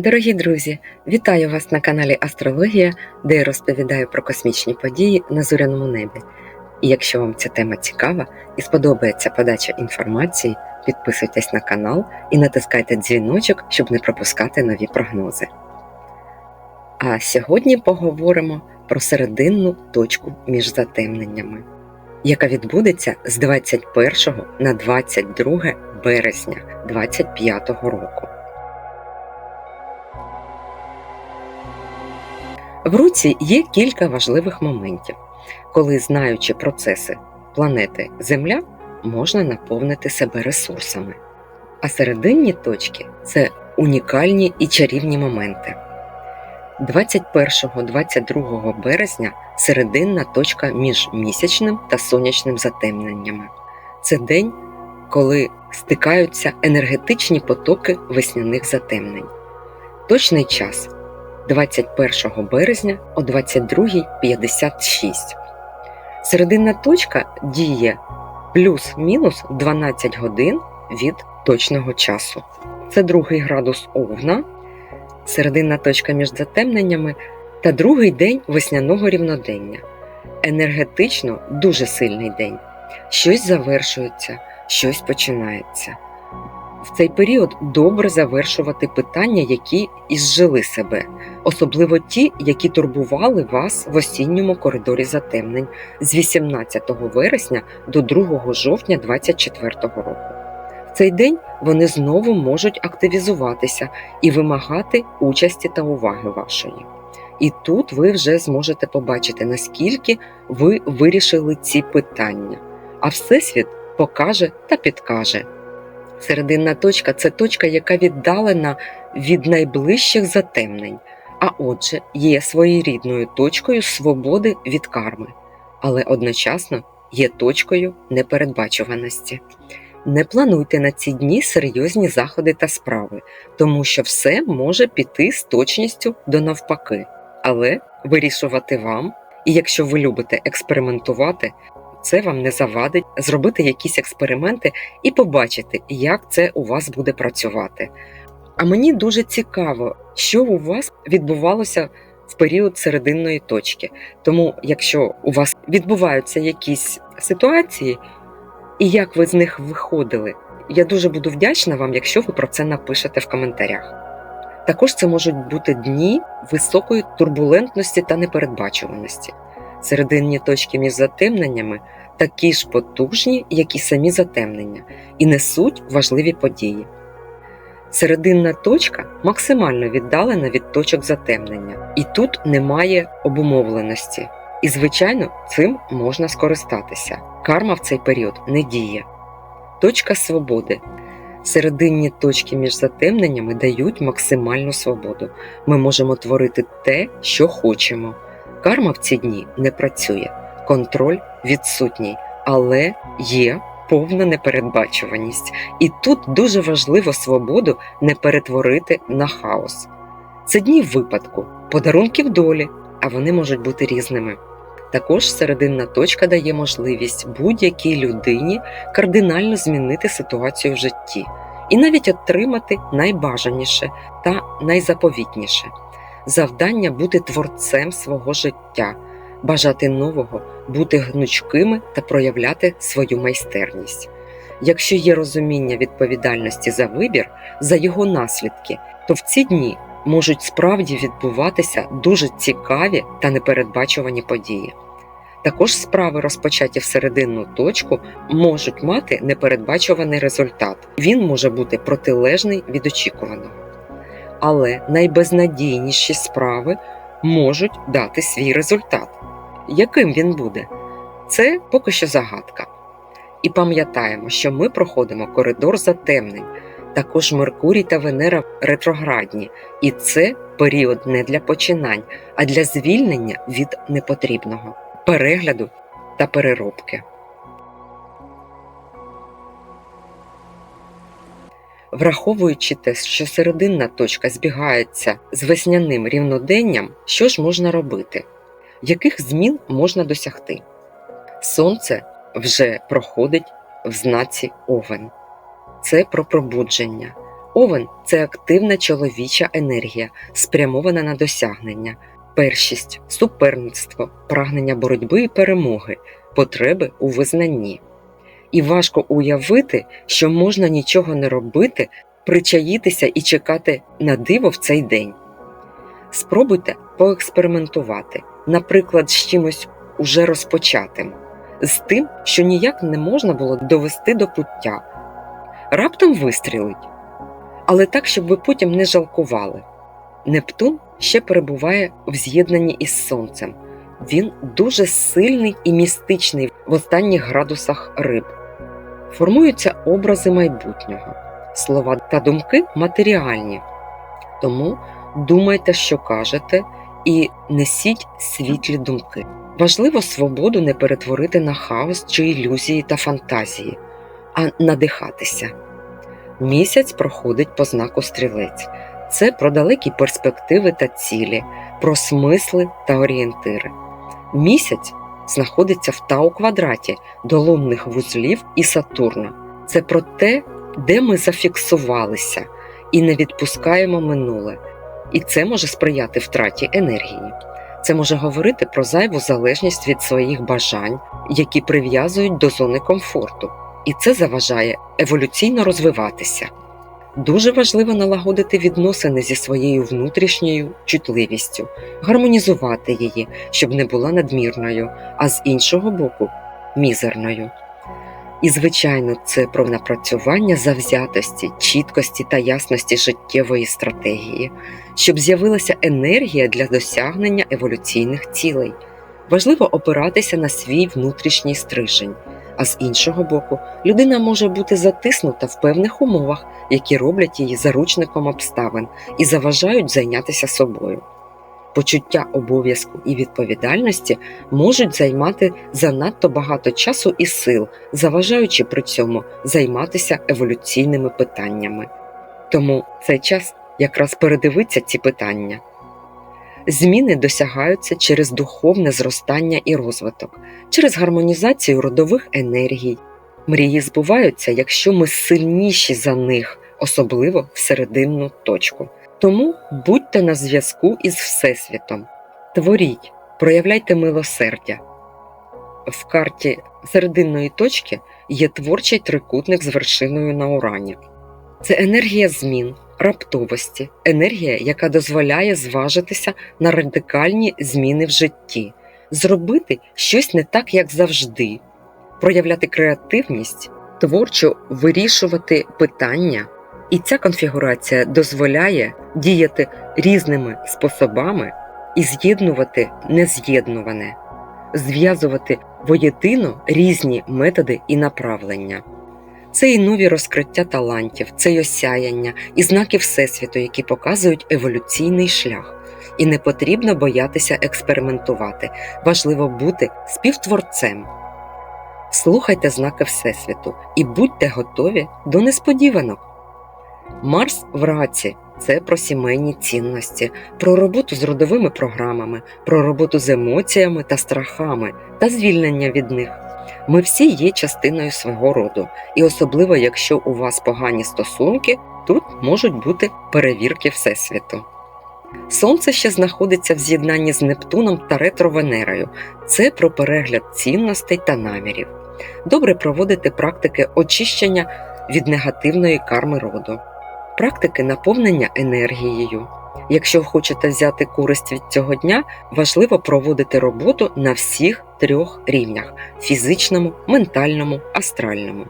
Дорогі друзі, вітаю вас на каналі Астрологія, де я розповідаю про космічні події на зоряному небі. І якщо вам ця тема цікава і сподобається подача інформації, підписуйтесь на канал і натискайте дзвіночок, щоб не пропускати нові прогнози. А сьогодні поговоримо про серединну точку між затемненнями, яка відбудеться з 21 на 22 березня 2025 року. В руці є кілька важливих моментів, коли, знаючи процеси планети Земля, можна наповнити себе ресурсами. А серединні точки це унікальні і чарівні моменти. 21-22 березня серединна точка між місячним та сонячним затемненнями. Це день, коли стикаються енергетичні потоки весняних затемнень. Точний час 21 березня о 22.56. Серединна точка діє плюс-мінус 12 годин від точного часу. Це другий градус Овна, серединна точка між затемненнями та другий день весняного рівнодення. Енергетично дуже сильний день. Щось завершується, щось починається. В цей період добре завершувати питання, які ізжили себе, особливо ті, які турбували вас в осінньому коридорі затемнень з 18 вересня до 2 жовтня 2024 року. В цей день вони знову можуть активізуватися і вимагати участі та уваги вашої. І тут ви вже зможете побачити, наскільки ви вирішили ці питання, а Всесвіт покаже та підкаже. Серединна точка це точка, яка віддалена від найближчих затемнень, а отже, є своєрідною точкою свободи від карми, але одночасно є точкою непередбачуваності. Не плануйте на ці дні серйозні заходи та справи, тому що все може піти з точністю до навпаки, але вирішувати вам, і якщо ви любите експериментувати, це вам не завадить зробити якісь експерименти і побачити, як це у вас буде працювати. А мені дуже цікаво, що у вас відбувалося в період серединної точки. Тому, якщо у вас відбуваються якісь ситуації, і як ви з них виходили, я дуже буду вдячна вам, якщо ви про це напишете в коментарях. Також це можуть бути дні високої турбулентності та непередбачуваності. Серединні точки між затемненнями такі ж потужні, як і самі затемнення, і несуть важливі події. Серединна точка максимально віддалена від точок затемнення, і тут немає обумовленості. І, звичайно, цим можна скористатися. Карма в цей період не діє. Точка свободи. Серединні точки між затемненнями дають максимальну свободу. Ми можемо творити те, що хочемо. Карма в ці дні не працює, контроль відсутній, але є повна непередбачуваність. І тут дуже важливо свободу не перетворити на хаос. Це дні випадку, подарунків долі, а вони можуть бути різними. Також серединна точка дає можливість будь-якій людині кардинально змінити ситуацію в житті і навіть отримати найбажаніше та найзаповітніше завдання бути творцем свого життя, бажати нового, бути гнучкими та проявляти свою майстерність. Якщо є розуміння відповідальності за вибір, за його наслідки, то в ці дні можуть справді відбуватися дуже цікаві та непередбачувані події. Також справи, розпочаті в серединну точку, можуть мати непередбачуваний результат. Він може бути протилежний від очікуваного але найбезнадійніші справи можуть дати свій результат. Яким він буде? Це поки що загадка. І пам'ятаємо, що ми проходимо коридор затемнень, також Меркурій та Венера ретроградні, і це період не для починань, а для звільнення від непотрібного, перегляду та переробки. Враховуючи те, що серединна точка збігається з весняним рівноденням, що ж можна робити? Яких змін можна досягти? Сонце вже проходить в знаці Овен. Це про пробудження, Овен це активна чоловіча енергія, спрямована на досягнення, першість, суперництво, прагнення боротьби і перемоги, потреби у визнанні. І важко уявити, що можна нічого не робити, причаїтися і чекати на диво в цей день. Спробуйте поекспериментувати, наприклад, з чимось уже розпочатим, з тим, що ніяк не можна було довести до пуття. Раптом вистрілить, але так, щоб ви потім не жалкували. Нептун ще перебуває в з'єднанні із Сонцем. Він дуже сильний і містичний в останніх градусах риб. Формуються образи майбутнього, слова та думки матеріальні. Тому думайте, що кажете, і несіть світлі думки. Важливо свободу не перетворити на хаос чи ілюзії та фантазії, а надихатися. Місяць проходить по знаку стрілець. Це про далекі перспективи та цілі, про смисли та орієнтири. Місяць знаходиться в Тау квадраті до лунних вузлів і Сатурна. Це про те, де ми зафіксувалися і не відпускаємо минуле. І це може сприяти втраті енергії. Це може говорити про зайву залежність від своїх бажань, які прив'язують до зони комфорту, і це заважає еволюційно розвиватися. Дуже важливо налагодити відносини зі своєю внутрішньою чутливістю, гармонізувати її, щоб не була надмірною, а з іншого боку мізерною. І, звичайно, це про напрацювання завзятості, чіткості та ясності життєвої стратегії, щоб з'явилася енергія для досягнення еволюційних цілей. Важливо опиратися на свій внутрішній стрижень, а з іншого боку, людина може бути затиснута в певних умовах, які роблять її заручником обставин і заважають зайнятися собою. Почуття обов'язку і відповідальності можуть займати занадто багато часу і сил, заважаючи при цьому займатися еволюційними питаннями. Тому цей час якраз передивиться ці питання. Зміни досягаються через духовне зростання і розвиток, через гармонізацію родових енергій. Мрії збуваються, якщо ми сильніші за них, особливо в серединну точку. Тому будьте на зв'язку із Всесвітом, творіть, проявляйте милосердя. В карті серединної точки є творчий трикутник з вершиною на урані. Це енергія змін, раптовості, енергія, яка дозволяє зважитися на радикальні зміни в житті, зробити щось не так, як завжди, проявляти креативність, творчо вирішувати питання. І ця конфігурація дозволяє діяти різними способами і з'єднувати нез'єднуване, зв'язувати воєдино різні методи і направлення. Це і нові розкриття талантів, це й осяяння, і знаки Всесвіту, які показують еволюційний шлях. І не потрібно боятися експериментувати, важливо бути співтворцем. Слухайте знаки Всесвіту і будьте готові до несподіванок. Марс в раці це про сімейні цінності, про роботу з родовими програмами, про роботу з емоціями та страхами та звільнення від них. Ми всі є частиною свого роду, і особливо, якщо у вас погані стосунки, тут можуть бути перевірки Всесвіту. Сонце ще знаходиться в з'єднанні з Нептуном та ретро-Венерою. Це про перегляд цінностей та намірів. Добре проводити практики очищення від негативної карми роду практики наповнення енергією. Якщо хочете взяти користь від цього дня, важливо проводити роботу на всіх трьох рівнях фізичному, ментальному, астральному.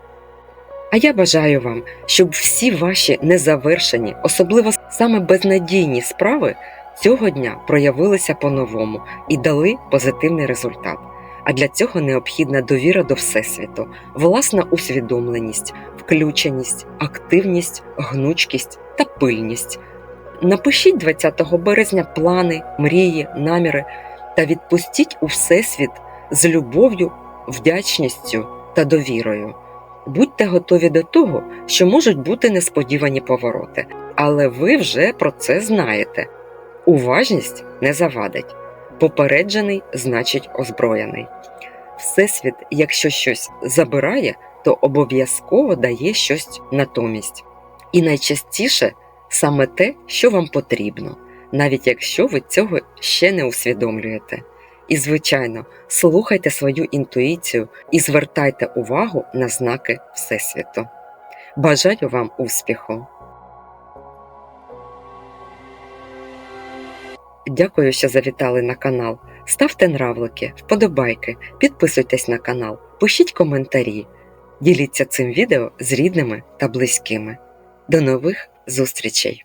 А я бажаю вам, щоб всі ваші незавершені, особливо саме безнадійні справи цього дня проявилися по-новому і дали позитивний результат. А для цього необхідна довіра до Всесвіту, власна усвідомленість, включеність, активність, гнучкість та пильність. Напишіть 20 березня плани, мрії, наміри та відпустіть у Всесвіт з любов'ю, вдячністю та довірою. Будьте готові до того, що можуть бути несподівані повороти, але ви вже про це знаєте. Уважність не завадить. Попереджений значить озброєний. Всесвіт, якщо щось забирає, то обов'язково дає щось натомість. І найчастіше саме те, що вам потрібно, навіть якщо ви цього ще не усвідомлюєте. І, звичайно, слухайте свою інтуїцію і звертайте увагу на знаки Всесвіту. Бажаю вам успіху! Дякую, що завітали на канал. Ставте нравлики, вподобайки, підписуйтесь на канал, пишіть коментарі, діліться цим відео з рідними та близькими. До нових зустрічей!